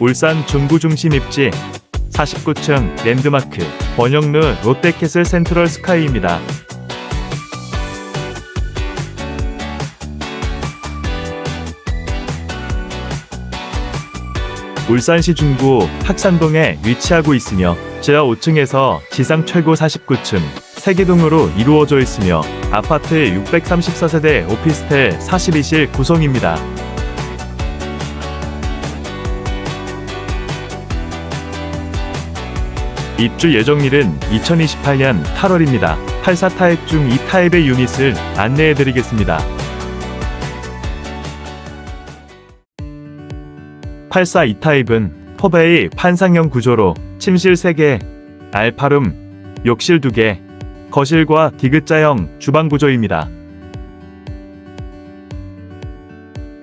울산 중구 중심 입지 49층 랜드마크 번영루 롯데캐슬 센트럴 스카이입니다. 울산시 중구 학산동에 위치하고 있으며 지하 5층에서 지상 최고 49층 세개동으로 이루어져 있으며 아파트 634세대 오피스텔 42실 구성입니다. 입주 예정일은 2028년 8월입니다. 84타입 중 2타입의 유닛을 안내해드리겠습니다. 84 2타입은 포베이 판상형 구조로 침실 3개, 알파룸, 욕실 2개, 거실과 디귿자형 주방 구조입니다.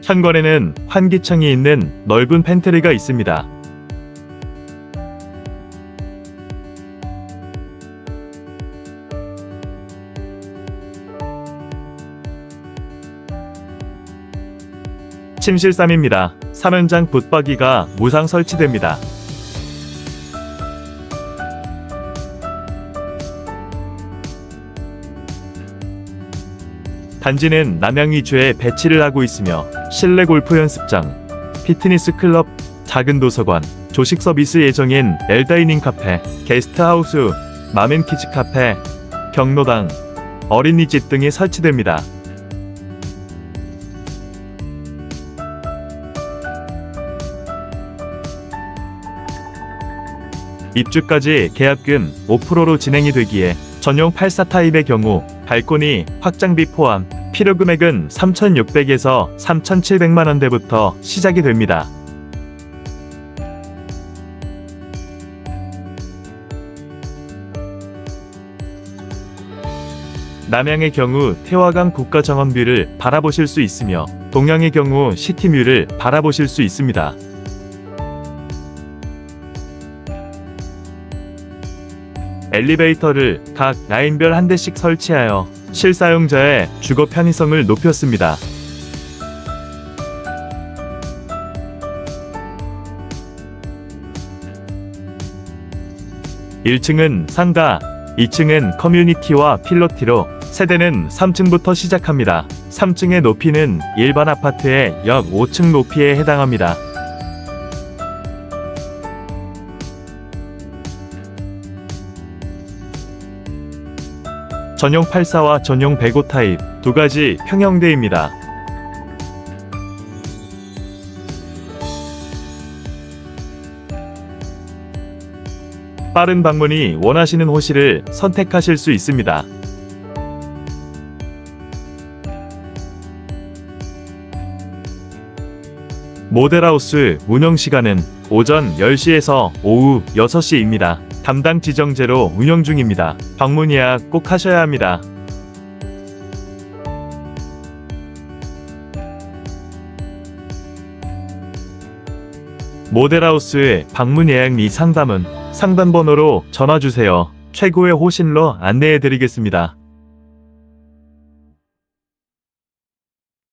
현관에는 환기창이 있는 넓은 팬트리가 있습니다. 침실 3입니다. 3연장 붙박이가 무상 설치됩니다. 단지는 남양 위주에 배치를 하고 있으며 실내 골프 연습장, 피트니스 클럽, 작은 도서관, 조식 서비스 예정인 엘다이닝 카페, 게스트하우스, 마맨키즈 카페, 경로당, 어린이집 등이 설치됩니다. 입주까지 계약금 5%로 진행이 되기에 전용 84 타입의 경우 발코니 확장비 포함 필요 금액은 3,600에서 3,700만 원대부터 시작이 됩니다. 남양의 경우 태화강 국가정원뷰를 바라보실 수 있으며 동양의 경우 시티뷰를 바라보실 수 있습니다. 엘리베이터를 각 라인별 한 대씩 설치하여 실사용자의 주거 편의성을 높였습니다. (1층은) 상가, (2층은) 커뮤니티와 필로티로 세대는 3층부터 시작합니다. 3층의 높이는 일반 아파트의 약 5층 높이에 해당합니다. 전용 84와 전용 105 타입 두 가지 평형대입니다. 빠른 방문이 원하시는 호실을 선택하실 수 있습니다. 모델하우스 운영 시간은 오전 10시에서 오후 6시입니다. 담당 지정제로 운영 중입니다. 방문 예약 꼭 하셔야 합니다. 모델하우스의 방문 예약 및 상담은 상담 번호로 전화 주세요. 최고의 호실로 안내해 드리겠습니다.